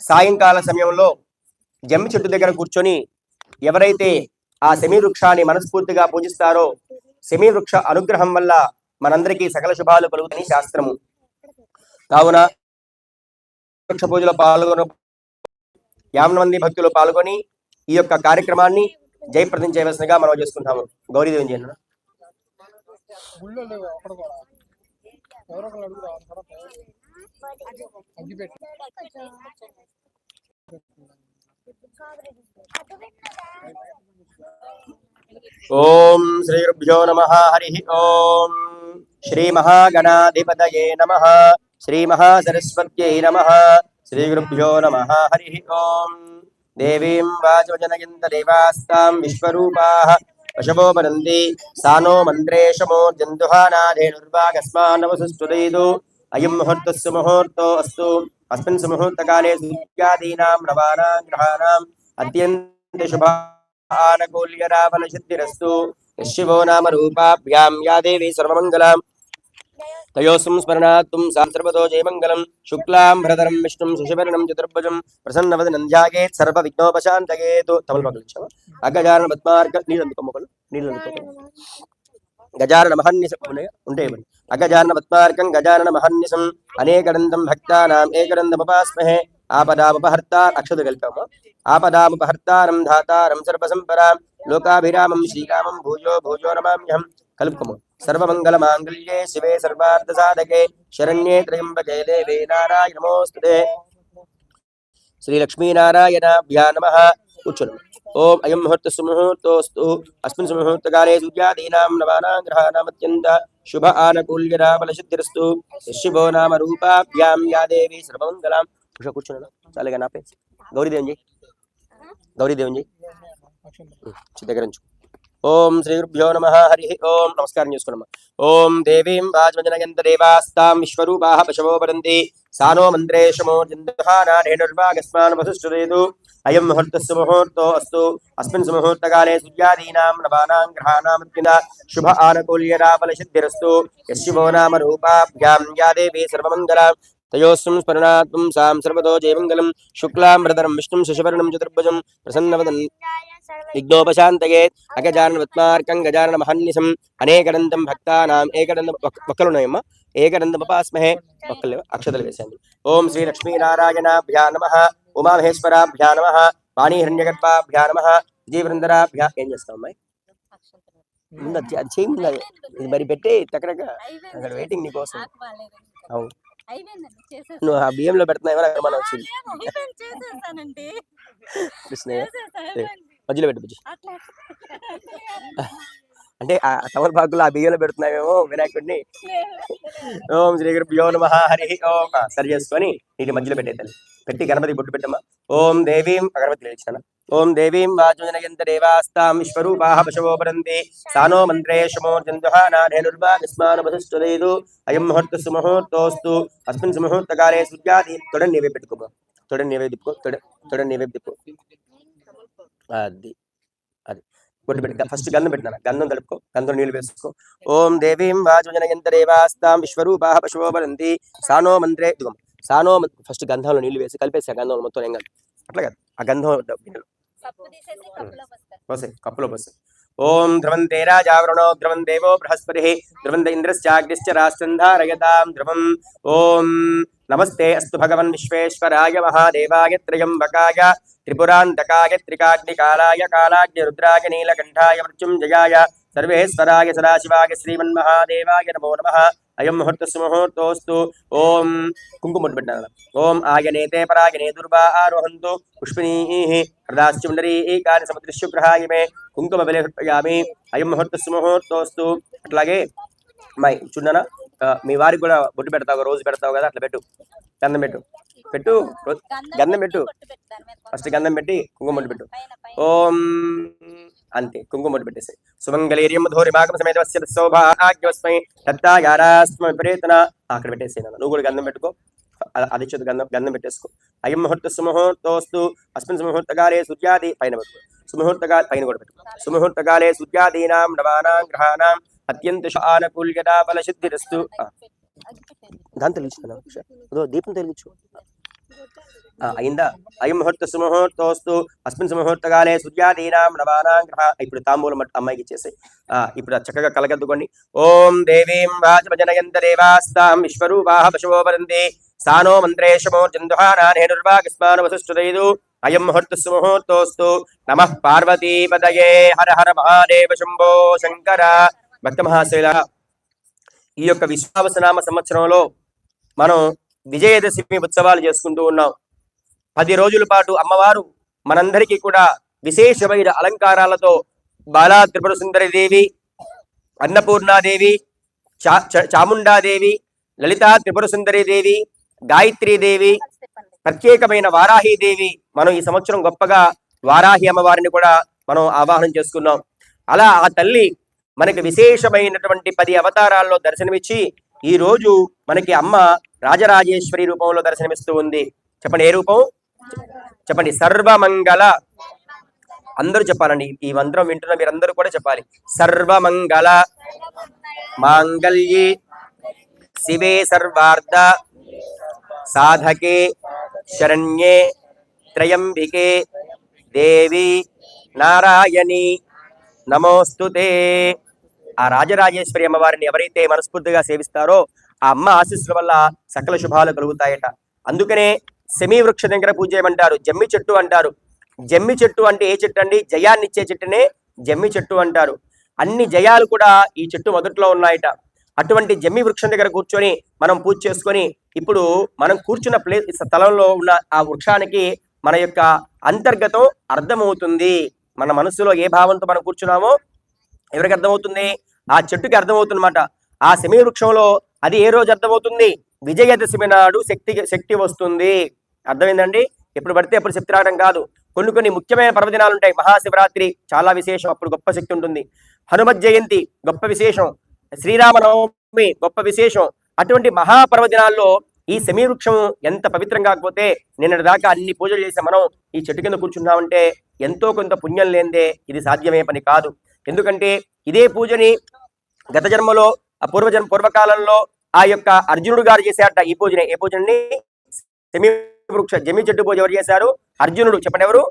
సాయంకాల సమయంలో జమ్మి చెట్టు దగ్గర కూర్చొని ఎవరైతే ఆ శమీ వృక్షాన్ని మనస్ఫూర్తిగా పూజిస్తారో శమీ వృక్ష అనుగ్రహం వల్ల మనందరికీ సకల శుభాలు కలుగుతాయి శాస్త్రము. కావున వృక్ష పూజలో పాల్గొన యాభై మంది భక్తులు పాల్గొని ఈ యొక్క కార్యక్రమాన్ని జయప్రదం చేయవలసినగా మనం చేసుకుంటాము. గౌరీదేవి చేయను ఎవరో ఓం శ్రీ గురుభ్యో నమ హరి ఓం. శ్రీ మహాగణాధిపతయే నమ శ్రీ మహాసరస్వత్యై నమ శ్రీ గురుభ్యో నమ హరి ఓం. దేవీం వాచవజనయంత దేవాస్తాం విశ్వరూపా పశవో వదంతి సానో మంత్రేషమో జంతుహానాధేనుర్వాగస్మాన్నవసుస్తుదైదు అయం ముహూర్తస్ ముహూర్తో అస్తు అస్మిన్ సుముహూర్తకాలే సూర్యాదీనాం నవానాం గ్రహాణాం అత్యంత శుభ ఆనకూల్యరావణ సిద్ధిరస్తు శివో నామ రూపాభ్యాం యా దేవి సర్వమంగళం తయోస్సం స్మరణాత్తుం సాంసర్వతో జయమంగళం శుక్లాం భరధరం విష్ణుం శశివర్ణం చతుర్భుజం ప్రసన్నవదనం ధ్యాయేత్ సర్వ విఘ్నోపశాంతయేతు తమలు పగలు ఇచ్చావా అగజారణ పద్మార్క నీళ్ళు అందుకో మొక్కలు నీళ్ళు అందుకో గజానన మహన్నిసం ఇవ్వండి అగజానన పద్మార్కం గజానన మహన్నిసం అనేకదంతం భక్తానాం ఏకదంతముపాస్మహే ఆపదాముపహర్తా అక్షత కలిపాము ఆపదాముపహర్తారం ధాతారం సర్వసంపరాం లోకాభిరామం శ్రీరామం భూజో భూజో నమామ్యహం కలుపుకోము సర్వమంగళ మాంగళ్యే శివే సర్వార్థ సాధకే శరణ్యే త్రయంబకే దేవే నారాయణ నమోస్తుతే శ్రీ లక్ష్మీనారాయణాభ్యా నమ కూర్చోను ఓం అయం ముహూర్త సుముహూర్తోస్తు అస్మిన్ సుముహూర్తకాలే సూర్యాదీనాం నవానాం గ్రహాణామత్యంత శుభ ఆనకూల్యరా బలసిద్ధిరస్తు శివో నామ రూపాభ్యాం యా దేవి సర్వమంగళాం ఉష కూర్చున్నా చాలుగా నాపే గౌరీదేవం జీ గౌరీదేవం జీ చి దగ్గర ఉంచు ఓం శ్రీ గురుభ్యో నమ హరి ఓం. నమస్కారం చేసుకున్నాం ఓం దేవీం వాజ్మజనయంత దేవాస్తాం విశ్వరూపా పశవో వదంతి సానో మంత్రేషమో జంతుహానాడేనుర్వాగస్మాన్ వసుష్ఠురేదు అయం ముహూర్తస్సు ముహూర్తో అస్తు. అస్మిన్ సుముహూర్తకాలే సూర్యాదీనాం నవానాం గ్రహాణాం శుభ ఆనకూల్యరాబల సిద్ధిరస్తు యశివో నామ రూపాభ్యాం యా దేవీ సర్వమంగళ. తయోస్వం స్మరణాత్మం సాం సర్వతో జయమంగళం శుక్లాం భరధరం విష్ణుం శశివర్ణం చతుర్భుజం ప్రసన్నవదన్ విఘ్నోపశాంతయే అగజానన పద్మార్కం గజానన మహన్నిసం అనేకదంతం భక్తానాం ఏకదంతం ఒక్కలున్నాయమ్మా ఏకదంతమపాస్మహే ఒక్కలు అక్షతలు వేశాను ఓం శ్రీ లక్ష్మీనారాయణాభ్యా నమ ఉమామహేశ్వరాభ్యా నమ వాణీహిరణ్యగర్భాభ్యా నమ విజయవృందరాభ్యా ఏం చేస్తాం అమ్మాయి। ముందు చేయి ముందు. ఇది మరి పెట్టి తక్కడక అక్కడ వెయిటింగ్ నీకోసం. అవును. నువ్వు ఆ బియ్యంలో పెడుతున్నావు అక్కడ మనం వచ్చింది. కృష్ణయ్య. మధ్యలో పెట్టు బుజ్జి. అంటే ఆ తమలపాకులు ఆ బియ్యంలో పెడుతున్నావేమో వినాయకుడిని. ఓం శ్రీ గురుభ్యో నమ హరి ఓం. సరి చేసుకొని నీటి మధ్యలో పెట్టేదాన్ని పెట్టి గణపతి బొట్టు పెట్టమ్మా. ఓం దేవీం అగరబత్తి లేచిన ఓం దేవీం వాజుజనయంత దేవాస్తాం విశ్వరూపాః పశవో పరంతి సానో మంత్రేషమో జంతుహానాధేనుర్వాగస్మానమధుష్టుదేదు అయం ముహూర్త సుముహూర్తోస్తు అస్మిన్ సుముహూర్తకాలే సూర్యాది. తొడని నీవే పెట్టుకోమా తొడని నీవే దిప్పుకో తొడ తొడని నీవే దిప్పు అది అది. బొట్టు పెట్టి ఫస్ట్ గంధం పెట్టినా గంధం తడుపుకో గంధం నీళ్ళు వేసుకో. ఓం దేవీం వాజుజనయంత దేవాస్తాం విశ్వరూపాః పశవో పరంతి సానో మంత్రే ఇదిగో సానో ఫస్ట్ గంధంలో నీళ్ళు వేసి కలిపేసా గంధంలో మొత్తం ఏం కాదు. అట్లా కాదు. ఆ గంధం తీసేసి కప్పులో పోసే ఓం ధ్రువం తే రాజావరుణో ధ్రువం దేవో బృహస్పతి ధ్రువం ఇంద్రశ్చాగ్నిశ్చ రాష్ట్రం ధారయతాం ధ్రువం ఓం నమస్తే అస్తు భగవన్ విశ్వేశ్వరాయ మహాదేవాయ త్రయంబకాయ త్రిపురాంతకాయ త్రికాగ్నికాలాయ కాలాగ్ని రుద్రాయ నీలకంఠాయ మృత్యుంజయాయ సర్వేశ్వరాయ సదాశివాయ శ్రీమన్మహాదేవాయ నమో నమః. అయం ముహూర్తస్సు ముహూర్తోస్తు ఓం కుంకుమ పెట్టాను ఓం ఆయనేతే పరాయనే దుర్వా ఆరోహంతు పుష్పిణీః హృదాశ్చుండరీకాని సముద్రశుగ్రహాయ మే కుంకుమ బలిర్పయామి అయం ముహూర్తస్సు ముహూర్తోస్తు అట్లాగే మై చుండనా మీ వారికి కూడా బొట్టు పెడతావు రోజు పెడతావు కదా అట్లా పెట్టు గంధం పెట్టు పెట్టు రో- గంధం పెట్టు. కొట్టు పెట్టు దాని మీద ఫస్ట్ గంధం పెట్టి కుంకుమ బొట్టు పెట్టు పైన పైన ఓం అంతే కుంకుమ బొట్టు పెట్టేసి సుమంగళీర్యం ధోరి భాగం సమేత వస్య సౌభాగ్యవస్మై దత్తాయారాస్మ విపరీతన అక్కడ పెట్టేసి నువ్వు కూడా గంధం పెట్టుకో. అది చేతి గంధం గంధం పెట్టేసుకో. అయం ముహూర్త సుముహూర్తోస్తు అస్మిన్ సుముహూర్తకాలే సూర్యాది పైన పెట్టుకో. సుముహూర్తకాల పైన కూడా పెట్టుకో. సుముహూర్తకాలే సూర్యాదీనాం నవానాం గ్రహాణాం అత్యంత ఆనకూల్యతా బల సిద్ధిరస్తు ఆ, అగ్గి పెట్టేది. దాని తెలియచ్చు దీపం తెలియచ్చు అయిందా అయం ముహూర్త సుముహూర్తోస్తు అస్మిన్ సుముహూర్తకాలే సూర్యాదీనాం నవానాం గ్రహ ఇప్పుడు తాంబూలం మట్- అమ్మాయికి ఇచ్చేసి ఇప్పుడు చక్కగా కలగద్దుకోండి ఓం దేవీం వాచమజనయంత దేవాస్తాం విశ్వరూపాహ పశువో వరంది స్థానో మంత్రేశమో చందుహానానేనుర్వాగస్మాన వసుష్ఠుదైదు అయం ముహూర్త సుముహూర్తోస్తు నమ పార్వతీపదయే హర హర మహాదేవ శంభో శంకర భక్త మహాశైల ఈ యొక్క విశ్వావసనామ సంవత్సరంలో మనం విజయదశమి ఉత్సవాలు చేసుకుంటూ ఉన్నాం. పది రోజుల పాటు అమ్మవారు మనందరికీ కూడా విశేషమైన అలంకారాలతో బాలా త్రిపుర సుందరి దేవి అన్నపూర్ణాదేవి చా చ- చాముండాదేవి లలితా త్రిపుర సుందరి దేవి గాయత్రీ దేవి ప్రత్యేకమైన వారాహి దేవి మనం ఈ సంవత్సరం గొప్పగా వారాహి అమ్మవారిని కూడా మనం ఆవాహనం చేసుకున్నాం. అలా ఆ తల్లి మనకి విశేషమైనటువంటి పది అవతారాల్లో దర్శనమిచ్చి ఈ రోజు మనకి అమ్మ రాజరాజేశ్వరి రూపంలో దర్శనమిస్తూ ఉంది. చెప్పండి ఏ రూపం? చెప్పండి సర్వమంగళ. అందరూ చెప్పాలండి ఈ మంత్రం వింటున్న మీరందరూ కూడా చెప్పాలి. సర్వమంగళ. మాంగళ్యే. శివే సర్వార్థ. సాధకే. శరణ్యే. త్రయంబికే. దేవి నారాయణి. నమోస్తుతే. ఆ రాజరాజేశ్వరి అమ్మవారిని ఎవరైతే మనస్ఫూర్తిగా సేవిస్తారో ఆ అమ్మ ఆశీస్సుల వల్ల సకల శుభాలు కలుగుతాయట. అందుకనే సెమీ వృక్ష దగ్గర పూజ చేయమంటారు జమ్మి చెట్టు అంటారు. జమ్మి చెట్టు అంటే ఏ చెట్టు అండి? జయాన్ని ఇచ్చే చెట్టునే జమ్మి చెట్టు అంటారు. అన్ని జయాలు కూడా ఈ చెట్టు మొదట్లో ఉన్నాయట. అటువంటి జమ్మి వృక్షం దగ్గర కూర్చొని మనం పూజ చేసుకొని ఇప్పుడు మనం కూర్చున్న ప్లేస్ స్థలంలో ఉన్న ఆ వృక్షానికి మన యొక్క అంతర్గతం అర్థమవుతుంది. మన మనసులో ఏ భావంతో మనం కూర్చున్నామో ఎవరికి అర్థమవుతుంది? ఆ చెట్టుకి అర్థమవుతుందన్నమాట. ఆ సెమీ వృక్షంలో అది ఏ రోజు అర్థమవుతుంది? విజయదశమి నాడు శక్తి శక్తి వస్తుంది. అర్థమైందండి? ఎప్పుడు పడితే అప్పుడు శక్తి రావడం కాదు. కొన్ని కొన్ని ముఖ్యమైన పర్వదినాలు ఉంటాయి. మహాశివరాత్రి చాలా విశేషం. అప్పుడు గొప్ప శక్తి ఉంటుంది. హనుమత్ జయంతి గొప్ప విశేషం. శ్రీరామనవమి గొప్ప విశేషం. అటువంటి మహాపర్వదినాల్లో ఈ శమీ వృక్షం ఎంత పవిత్రం కాకపోతే నిన్నటి దాకా అన్ని పూజలు చేసే మనం ఈ చెట్టు కింద కూర్చున్నామంటే ఎంతో కొంత పుణ్యం లేందే ఇది సాధ్యమే పని కాదు. ఎందుకంటే ఇదే పూజని గత జన్మలో ఆ పూర్వజన్మ పూర్వకాలంలో ఆ యొక్క అర్జునుడు గారు చేశారట ఈ పూజనే ఏ పూజని సెమి వృక్ష జమి చెట్టు పూజ ఎవరు చేశారు? అర్జునుడు. చెప్పండి ఎవరు?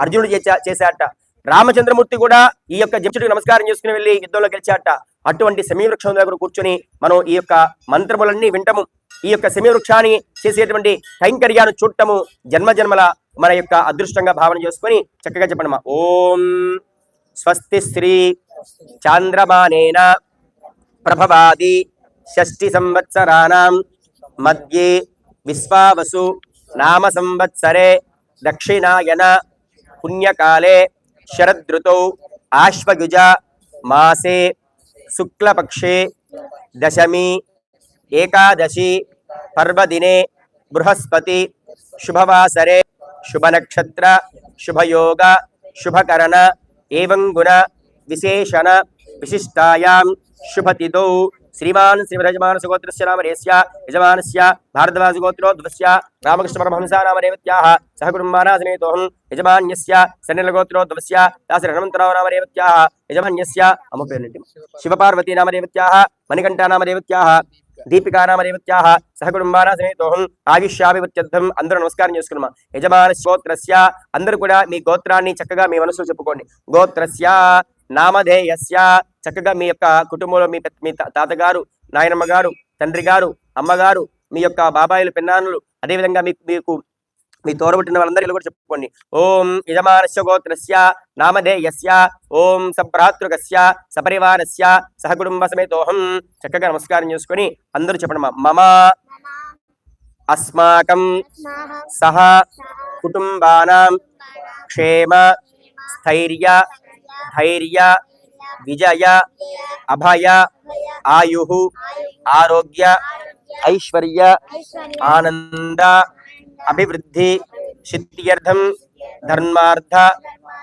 అర్జునుడు చేశా- చేశారట. రామచంద్రమూర్తి కూడా ఈ యొక్క జమి నమస్కారం చేసుకుని వెళ్ళి యుద్ధంలో గెలిచారట. అటువంటి సెమి వృక్షం దగ్గర కూర్చొని మనం ఈ యొక్క మంత్రములన్నీ వింటము. ఈ యొక్క సెమి వృక్షాన్ని చేసేటువంటి కైంకర్యాన్ని చూడటము జన్మ జన్మల మన యొక్క అదృష్టంగా భావన చేసుకొని చక్కగా చెప్పండి ఓం స్వస్తి శ్రీ చాంద్రమానేన ప్రభవాది షష్టి సంవత్సరాణం మధ్యే విశ్వావసు నామ సంవత్సరే దక్షిణాయన పుణ్యకాలే శరదృతౌ ఆశ్వయుజ మాసే శుక్లపక్షే దశమి ఏకాదశి పర్వదినే బృహస్పతి శుభవాసరే శుభనక్షత్ర శుభయోగ శుభకరణ ఏవం గుణ విశేషణ విశిష్టాయాం శుభతిథౌ శ్రీమాన్ శ్రీమరజమాన సుగోత్రస్య నామరేస్య యజమానస్య భారద్వాజ గోత్రోద్వస్య రామకృష్ణ పరమహంస నామరేవత్యాః సహ కుటుంబానా సమేతోహం యజమాన్యస్య సన్నిలగోత్రోద్వస్య దాసరి హనుమంతరావు నామరేవత్యాః యజమాన్యస్య అమ్మ పేరేంటి శివపార్వతీ నామరేవత్యాః మణికంఠా నామరేవత్యాః దీపికా నామరేవత్యాః సహ కుటుంబానా సమేతోహం ఆయుష్యాభివృత్యర్థం అందరూ నమస్కారం చేసుకున్నాం. యజమాన గోత్రస్య అందరూ కూడా మీ గోత్రాన్ని చక్కగా మీ మనసులో చెప్పుకోండి. గోత్రస్య నామధేయస్య చక్కగా మీ యొక్క కుటుంబంలో మీ మీ తాతగారు నాయనమ్మ గారు తండ్రి గారు అమ్మగారు మీ యొక్క బాబాయిలు పిన్నానులు అదేవిధంగా మీకు మీకు మీ తోడబుట్టిన వాళ్ళందరికీ కూడా చెప్పుకోండి. ఓం యజమానస్య గోత్రస్య నామధేయస్య ఓం సభ్రాతృకస్య సపరివారస్య సహకుటుంబ సమేతోహం. చక్కగా నమస్కారం చేసుకొని అందరూ చెప్పండి మమ అస్మాకం సహ కుటుంబానాం క్షేమ స్థైర్య ధైర్య విజయ అభయ ఆయు ఆరోగ్య ఐశ్వర్య ఆనంద అభివృద్ధి సిద్ధ్యర్థం ధర్మార్థ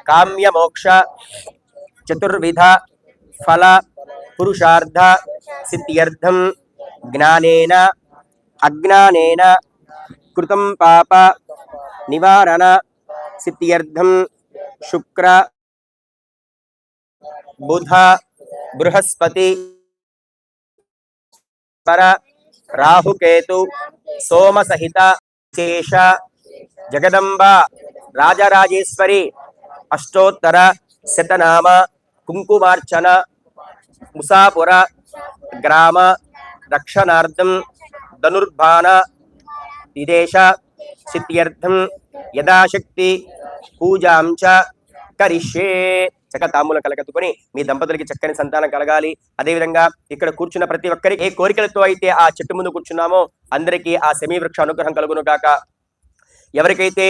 కామ్యమోక్ష చతుర్విధ ఫల పురుషార్థ సిద్ధ్యర్థం జ్ఞానేన అజ్ఞానేన కృతం పాప నివారణ సిద్ధ్యర్థం శుక్ర బుధ బృహస్పతి పర రాహుకేతు సోమసహిత శేష జగదంబ రాజరాజేశ్వరి అష్టోత్తర శతనామ కుంకుమార్చన ముసాపుర గ్రామ రక్షణార్థం ధనుర్భాన విదేశ సిద్ధ్యర్థం యథాశక్తి పూజాం చ కరిష్యే. చక్క తాంబూలం కలగత్తుకొని మీ దంపతులకి చక్కని సంతానం కలగాలి. అదేవిధంగా ఇక్కడ కూర్చున్న ప్రతి ఒక్కరికి ఏ కోరికలతో అయితే ఆ చెట్టు ముందు కూర్చున్నామో అందరికీ ఆ సెమీ వృక్ష అనుగ్రహం కలుగును కాక ఎవరికైతే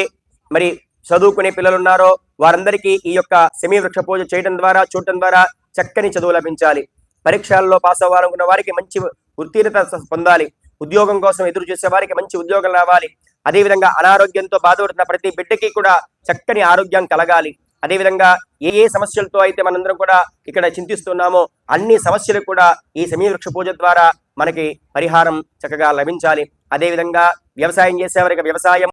మరి చదువుకునే పిల్లలు ఉన్నారో వారందరికీ ఈ యొక్క సెమీ వృక్ష పూజ చేయడం ద్వారా చూడటం ద్వారా చక్కని చదువు లభించాలి. పరీక్షల్లో పాస్ అవ్వాలనుకున్న వారికి మంచి ఉత్తీర్ణత పొందాలి. ఉద్యోగం కోసం ఎదురు చూసే వారికి మంచి ఉద్యోగం రావాలి. అదేవిధంగా అనారోగ్యంతో బాధపడుతున్న ప్రతి బిడ్డకి కూడా చక్కని ఆరోగ్యం కలగాలి. అదేవిధంగా ఏ ఏ సమస్యలతో అయితే మనందరం కూడా ఇక్కడ చింతిస్తున్నామో అన్ని సమస్యలు కూడా ఈ సమీవృక్ష పూజ ద్వారా మనకి పరిహారం చక్కగా లభించాలి. అదేవిధంగా వ్యవసాయం చేసేవారికి వ్యవసాయం